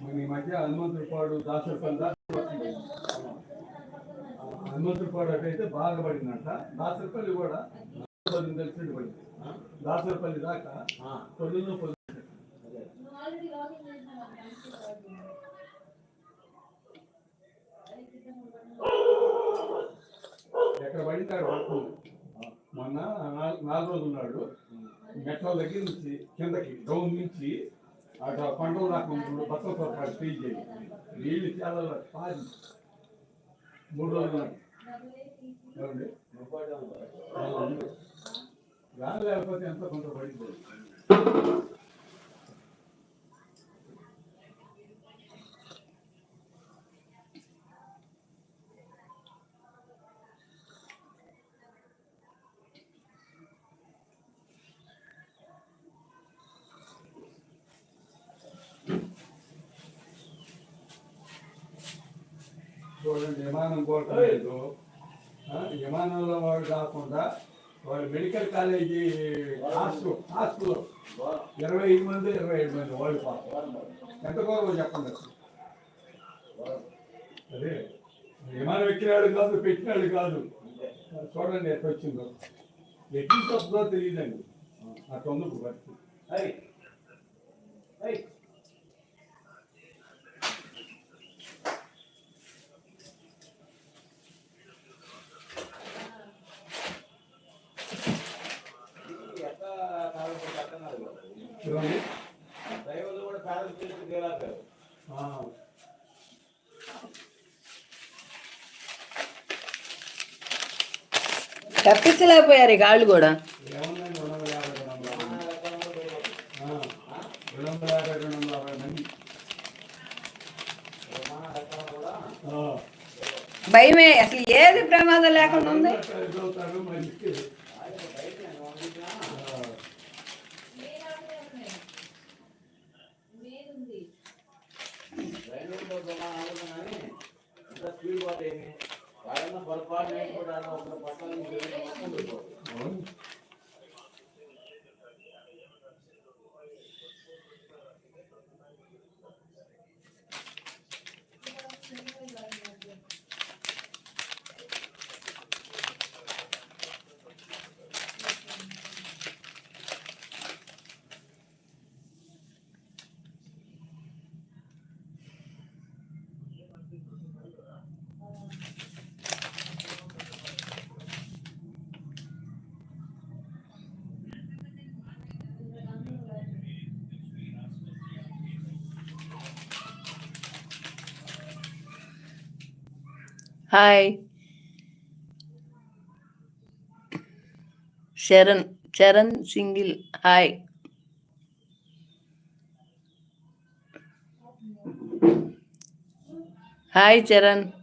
మన ఈ మధ్య హనుమంతుడిపాడు దాసరపల్లి. హనుమంతుడిపాడు అటు అయితే బాగా పడిందంట. దాసరపల్లి కూడా తెలిసినట్టు పడింది. దాసరపల్లి దాకా పొద్దున్న పొద్దు ఎక్కడ పడింది అక్కడ పడుతుంది మొన్న నాలుగు రోజులు ఉన్నాడు మెట్ల దగ్గర నుంచి కిందకి డౌన్ నుంచి అక్కడ పంటలు రాకుండా బట్టల తోట స్టేజ్ చేయి. నీళ్ళు చాలా పాది మూడు రోజులు. గాలి లేకపోతే ఎంత కొంత పడింది? చూడండి విమానం కోరలేదు విమానంలో వాడు కాకుండా వాడు మెడికల్ కాలేజీ హాస్టల్ హాస్టల్ ఇరవై ఐదు మంది ఇరవై ఐదు మంది వాళ్ళు ఎంత గౌరవం చెప్పండి అదే విమానం ఎక్కినాడు కాదు పెట్టినాడు కాదు. చూడండి ఎట్లా వచ్చిందో. ఎక్కి తప్పుదో తెలియదండి. ఉంది ఇప్పుడు పరిస్థితి చూడండి. డ్రైవర్లు కూడా చేసి తప్పించలేకపోయారు వాళ్ళు కూడా. భయమే అసలు ఏది ప్రమాదం లేకుండా ఉంది ఎదురవుతారు మరి ఆ, డ్రైవర్తో ప్రమాణాలు కానీ ఎంత స్పీడ్ పోతే ఏమి వాళ్ళన్న పొరపాటు నేర్చుకుంటారు ఒక పట్ల మొత్తం Hi, Sharon. Sharon Singhil. Hi. Hi, Sharon.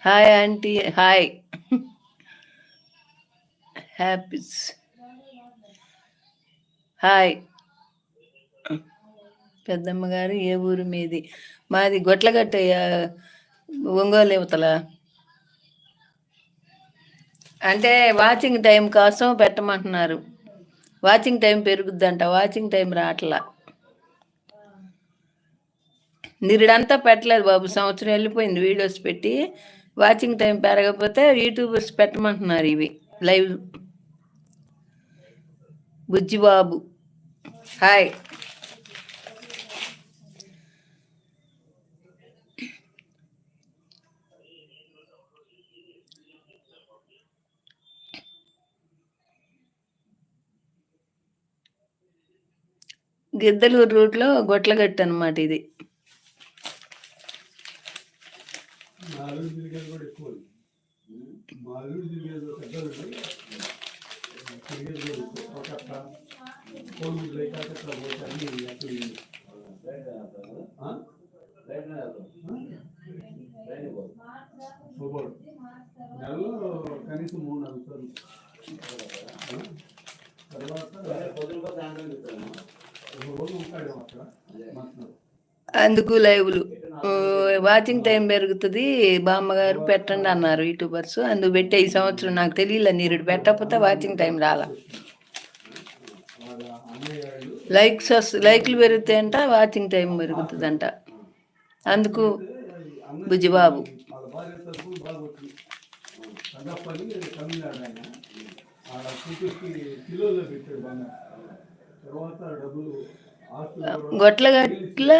Hi, Auntie. Hi. Happy. Hi. పెద్దమ్మ గారు ఏ ఊరు మీది? మాది గొట్లగట్ట ఒంగోలు యువతల అంటే వాచింగ్ టైం కోసం పెట్టమంటున్నారు. వాచింగ్ టైం పెరుగుద్దంట వాచింగ్ టైం రావట్లా నిరుడంతా పెట్టలేదు బాబు సంవత్సరం వెళ్ళిపోయింది వీడియోస్ పెట్టి. వాచింగ్ టైం పెరగకపోతే యూట్యూబర్స్ పెట్టమంటున్నారు ఇవి లైవ్. బుజ్జిబాబు. హాయ్. గిద్దలూరు రూట్లో గొట్లగట్టు అనమాట ఇది. మా నెలలో కనీసం మూడు అందుకు లైవ్లు. వాచింగ్ టైం పెరుగుతుంది. బామ్మగారు పెట్టండి అన్నారు యూట్యూబర్స్. అందుకు పెట్టే ఈ సంవత్సరం నాకు తెలియలే నీరుడు పెట్టకపోతే వాచింగ్ టైం రాలా. లైక్స్ వస్తు లైక్లు పెరుగుతాయంట వాచింగ్ టైం పెరుగుతుందంట. అందుకు బుజ్జిబాబు. గొట్ల గట్ల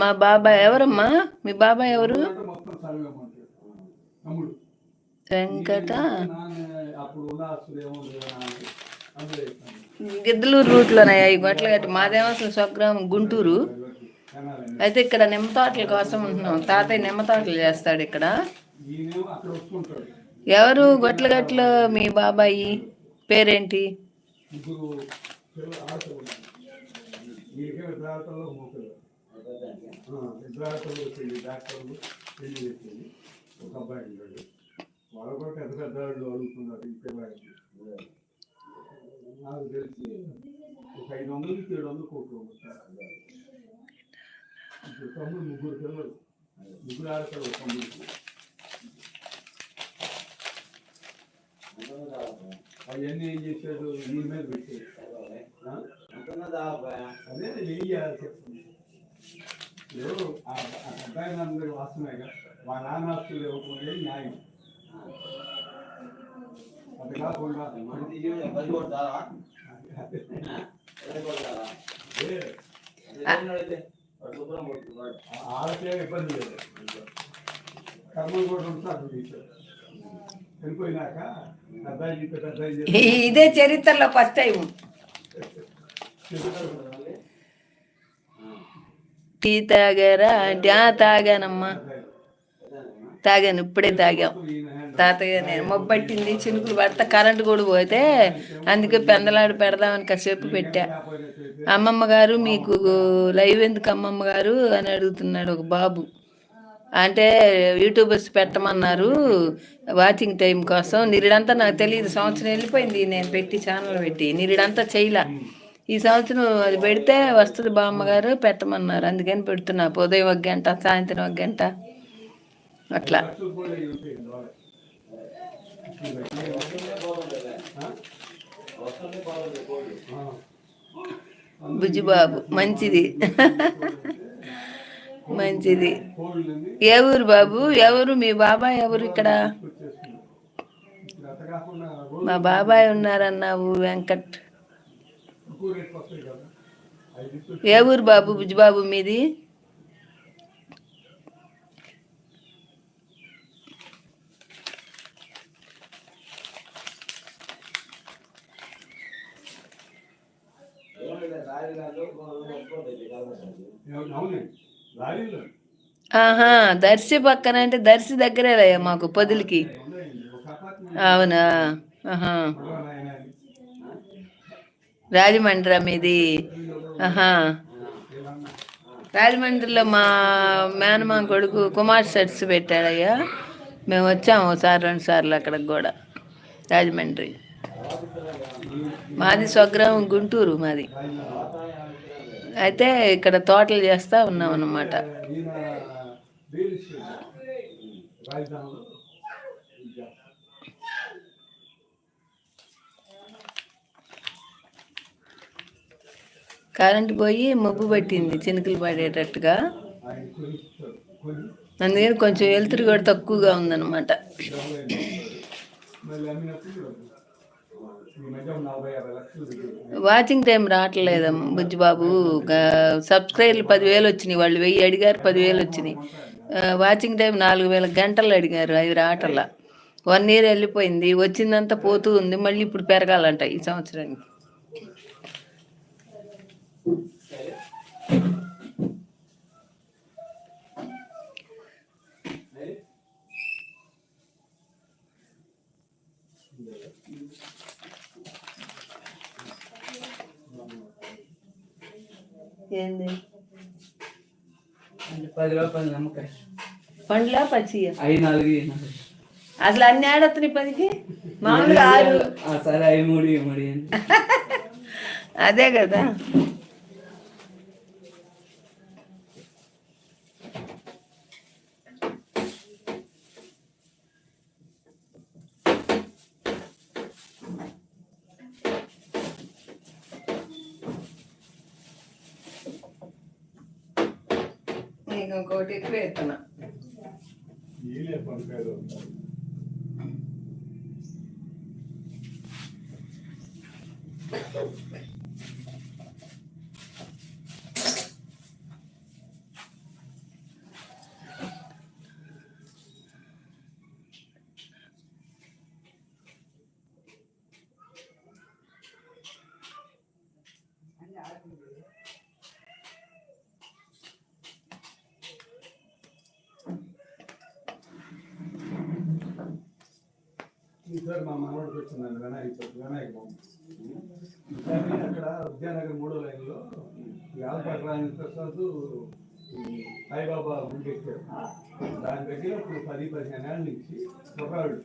మా బాబాయ్ ఎవరమ్మా? మీ బాబాయ్ ఎవరు? వెంకట. అప్పుడు గిద్దలూరు రూట్లోనయ్యా ఈ బట్టలు కట్టి మాదేమో అసలు స్వగ్రామం గుంటూరు. అయితే ఇక్కడ నిమ్మ తోటల కోసం ఉంటున్నాం. తాతయ్య నిమ్మ తోటలు చేస్తాడు ఇక్కడ. ఎవరు గొట్లగట్లో మీ బాబాయి? పేరేంటి? వాళ్ళు కూడా పెద్ద పెద్ద వాళ్ళు అడుగుతున్నారు ఈ పిల్లలకి నాకు తెలిసి ఒక ఐదు ఏడు వందలు కోట్లు ఇప్పుడు తమ్ముడు ముగ్గురు పిల్లలు ముగ్గురు ఆడతారు తమ్ముడికి అవన్నీ ఏం చేశాడు నీ మీద పెట్టాడు ఆ? అదే చెప్తుంది ఎవరు ఆ ఆ అబ్బాయి మా నాన్న ఆస్తులు ఇవ్వకుండా న్యాయం. ఆడకే ఇబ్బంది లేదు. కర్మం కూడా ఉంటారు ఇదే చరిత్రలో ఫస్ట్ టైం టీ తాగారా? అంటే "ఆ, తాగానమ్మా తాగాను ఇప్పుడే తాగాం. తాతయ్య నేను మొబ్బట్టింది చినుకులు పడితే కరెంటు కూడా పోతే అందుకే పెందలాడు పెడదామని కాసేపు పెట్టా. అమ్మమ్మ గారు మీకు లైవ్ ఎందుకు అమ్మమ్మ గారు అని అడుగుతున్నాడు ఒక బాబు. అంటే యూట్యూబర్స్ పెట్టమన్నారు వాచింగ్ టైం కోసం. నిరుడంతా నాకు తెలియదు సంవత్సరం వెళ్ళిపోయింది నేను పెట్టి ఛానల్ పెట్టి. నిరుడంతా చేయలే. ఈ సంవత్సరం అది పెడితే వస్తుంది బామ్మగారు పెట్టమన్నారు. అందుకని పెడుతున్నా. ఉదయం ఒక గంట సాయంత్రం ఒక గంట. అట్లా. బుజ్జిబాబు మంచిది. మంచిది. ఏ ఊరు బాబు? ఎవరు మీ బాబాయ్ ఎవరు ఇక్కడ? మా బాబాయ్ ఉన్నారన్నావు వెంకట్. ఏ ఊరు బాబు? బుజ్జిబాబు మీది? ఆహా దర్శి పక్కన అంటే దర్శి దగ్గరే మాకు పొదిలికి. అవునా? ఆహా. రాజమండ్రి మీది. ఆహా. రాజమండ్రిలో మా మేనమా కొడుకు కుమార్ సెట్స్ పెట్టాడయ్యా. మేము వచ్చాము ఒకసారి రెండు సార్లు అక్కడికి కూడా. రాజమండ్రి. మాది స్వగ్రామం గుంటూరు మాది. అయితే ఇక్కడ తోటలు చేస్తా ఉన్నాం అన్నమాట కరెంట్ పోయి మబ్బు పట్టింది చినుకులు పడేటట్టుగా. అందుకని కొంచెం వెలుతురు కూడా తక్కువగా ఉందన్నమాట. వాచింగ్ టైం రావట్లేదు బుజ్జిబాబు. బాబు సబ్స్క్రైబర్లు పదివేలు వచ్చినాయి. వాళ్ళు వెయ్యి అడిగారు పదివేలు వచ్చినాయి. వాచింగ్ టైం నాలుగు వేల గంటలు అడిగారు. అవి రావటల్లా వన్ ఇయర్ వెళ్ళిపోయింది. వచ్చిందంతా పోతూ ఉంది. మళ్ళీ ఇప్పుడు పెరగాలంట ఈ సంవత్సరానికి. ఏంది? పండ్లా నాలుగు. అసలు అన్ని ఆడొస్తున్నాయి పదికి? మామూలుగా ఆరు? అదే కదా. నీకు ఇంకోటి ఎక్కువ ఈసారి మా మనవాడు పెట్టుకున్నాను వినాయక వినాయక బొమ్మ. అక్కడ విద్యానగర్ మూడో లైన్లో యాలపాటి రాజేంద్ర ప్రసాద్ సాయిబాబా గుడి ఎక్కారు దాని దగ్గర ఇప్పుడు పది పదిహేను ఏళ్ళ నుంచి కుర్రాళ్ళు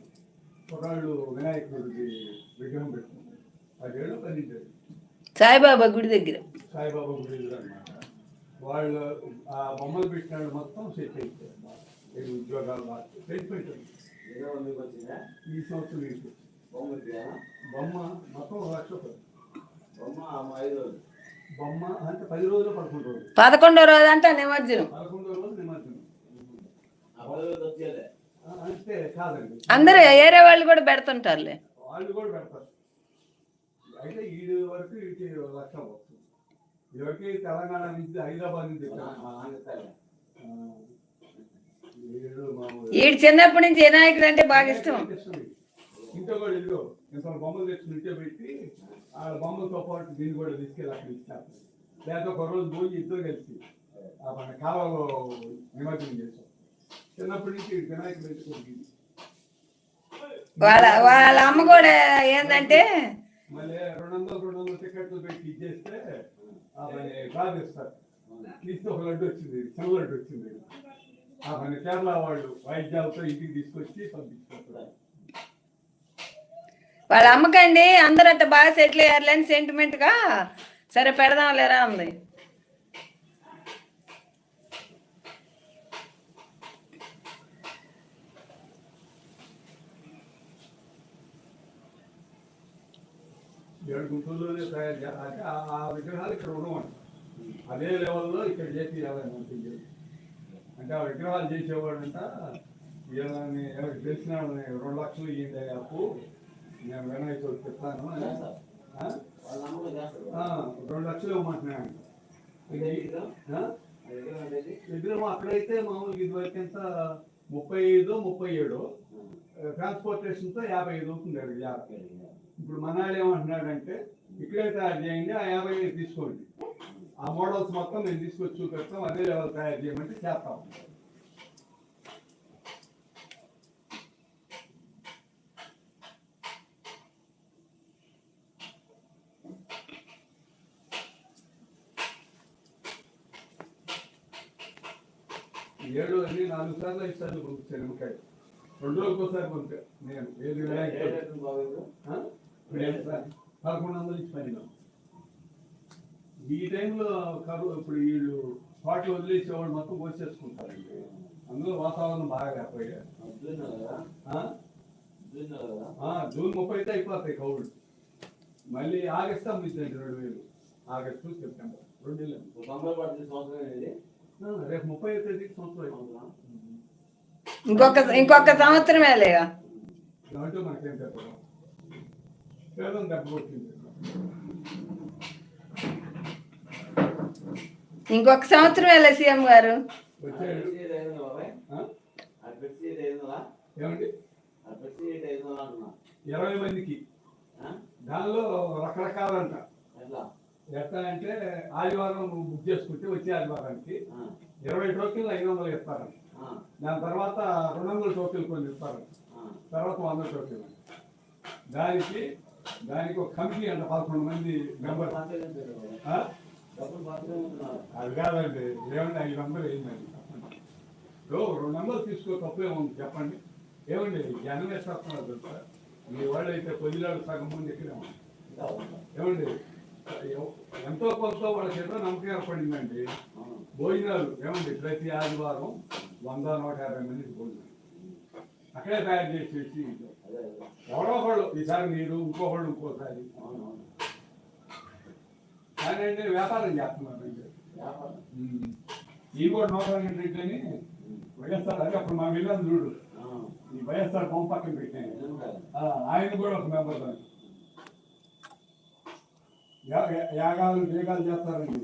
కుర్రాళ్ళు వినాయకుడికి విగ్రహం పెట్టుకున్నారు. పదేళ్ళు పదించారు సాయిబాబా గుడి దగ్గర. సాయిబాబా గుడి అనమాట వాళ్ళు ఆ బొమ్మలు పెట్టిన మొత్తం సెట్ అయిపోయారు. ఉద్యోగాలు సెట్ పెట్టారు మీకు వచ్చిందా ఈ సంవత్సరం బొమ్మ మొత్తం ఒక లక్ష బొమ్మ ఆ ఐదు రోజులు. బొమ్మ అంటే పది రోజులు పదకొండు రోజులు. పదకొండో రోజు అంటే నిమజ్జనం. పదకొండో రోజు నిమజ్జనం. అంటే కాదండి. అందరూ ఏరే వాళ్ళు కూడా పెడుతుంటారులే. వాళ్ళు కూడా పెడతారు. అయితే ఈ వరకు ఒక లక్ష వస్తుంది. ఇదివరకు తెలంగాణ నుంచి హైదరాబాద్ నుంచి మా తెచ్చారు. మా నాన్న ఇస్తాడు. ఆ, వీడు చిన్నప్పటి నుంచి వినాయకుడు అంటే బాగా ఇష్టం. ఇంట్లో కూడా ఇదిగో ఇంత బొమ్మలు తెచ్చి ఇంట్లో పెట్టి ఆ బొమ్మలతో పాటు దీన్ని కూడా తీసుకెళ్ళి అక్కడ ఇచ్చారు. లేదా ఒక రోజు పోయి ఇద్దరు కలిసి మన కాలంలో నిమజ్జనం చేశాం. చిన్నప్పటి నుంచి వినాయకుడు కొద్దిగా వాళ్ళ వాళ్ళ అమ్మ కూడా ఏంటంటే మళ్ళీ రెండు వందలు రెండు వందలు టికెట్లు పెట్టి ఇచ్చేస్తే ఇస్తారు. తీస్తే ఒక లడ్డు వచ్చింది చిన్న లడ్డు వచ్చింది. ఆ కేరళ వాళ్ళు వాయిద్యాలతో ఇంటికి తీసుకొచ్చి పంపించుకుంటారు వాళ్ళ అమ్మకండి అందరూ అట్ట బాగా సెటిల్ అయ్యారులేని సెంటిమెంట్గా సరే పెడదాం లేరా అంది ఏడు గుంటూరులోనే తయారు చేయాలి ఆ- విగ్రహాలు ఇక్కడ ఉండవండి. అదే లెవెల్లో ఇక్కడ చేసి అంటే ఆ విగ్రహాలు చేసేవాడంట. వీళ్ళని ఎవరికి తెలిసిన వాళ్ళని రెండు లక్షలు ఇయ్యండి అప్పు. నేను వినాయక చవితి చెప్తాను. రెండు లక్షలు ఇవ్వమంటున్నాను విగ్రహం? అక్కడైతే మామూలుగా ఇదివరకు ఎంత? ముప్పై ఐదు ముప్పై ఏడు. ట్రాన్స్పోర్టేషన్తో యాభై ఐదు అవుతుంది అది. యాభై ఇప్పుడు మనాడు ఏమంటున్నాడంటే ఇక్కడే తయారు చేయండి ఆ యాభై ఐదు తీసుకోండి. ఆ మోడల్స్ మొత్తం మేము తీసుకొచ్చి చూపెడతాం అదే లెవెల్ తయారు చేయమంటే చేస్తాం ఏడు అన్ని నాలుగు సార్లు ఐదు సార్లు పంపించాను నిమ్మకాయ రెండు రోజులకు ఒకసారి పంపా నేను ఏది ఏ వినాయక చవితి. రేట్లు బాగోదు? ఆ? ఇప్పుడు ఎంత సార్? పదకొండు వందలు ఇచ్చి పని ఈ టైంలో కరువు ఇప్పుడు వీళ్ళు పాటలు వదిలేసేవాళ్ళు మొత్తం వచ్చేసుకుంటారండి అందులో వాతావరణం బాగా లేకపోయా జూన్ ముప్పై అయితే అయిపోతాయి కౌళ్ళు మళ్ళీ ఆగస్ట్ అమ్మించండి రెండు వేలు. August September. రెండు నెలలు రేపు ముప్పై తేదీకి సంవత్సరం. ఇంకొక ఇంకొక సంవత్సరమేలేగా దాంట్లో మనకేం చెప్పడం పేదం దెబ్బ కొట్టింది ఇంకొక సంవత్సరమేలే సీఎం గారు అది వచ్చాడు పెట్టి ఇది ఐదు వందలా బాబాయ్? ఆ? అది పెట్టి ఇది ఐదు వందలా? ఏమండి అది పెట్టి ఇది ఐదు వందలా అంటున్నా. ఇరవై మందికి. ఆ? దానిలో రకరకాలంట. ఎట్లా? ఎట్లా అంటే ఆదివారం బుక్ చేసుకుంటే వచ్చే ఆదివారానికి ఆ, ఇరవై టోకెన్లు ఐదు వందలు ఇస్తారంట ఆ, దాని తర్వాత రెండు వందల టోకెన్లు కొన్ని ఇస్తారంట ఆ. తర్వాత వంద టోకెన్లు. దానికి దానికి ఒక కమిటీ అంట పదకొండు మంది మెంబర్ అది కాదండి ఏమండి ఐదు వందలు ఏంటండి ఓ రెండు వందలు తీసుకో ఉంది చెప్పండి. ఏమండి జనం వేసేస్తున్నారు తెలుసా? మీ వాళ్ళు అయితే పొదిలాడు సగం మంది ఎక్కడే ఏమండి ఎంతో కొంత వాళ్ళకి చేత నమ్మకం ఏర్పడిందండి భోజనాలు ఏమండి ప్రతి ఆదివారం వంద నూట యాభై మందికి భోజనం. అక్కడే తయారు చేసి ఎవరో ఒకళ్ళు ఈసారి మీరు ఇంకొకళ్ళు ఇంకోసారి. అంటే వ్యాపారం చేస్తున్నారు. ఈ కూడా రెడ్డి అని వైఎస్ఆర్ అది అప్పుడు మా వెళ్ళాను చూడు. ఈ వైఎస్ఆర్ బొమ్మ పక్కన పెట్టాను. ఆయన కూడా ఒక మెంబర్ దాన్ని యాగాలు వేగాలు చేస్తారండి.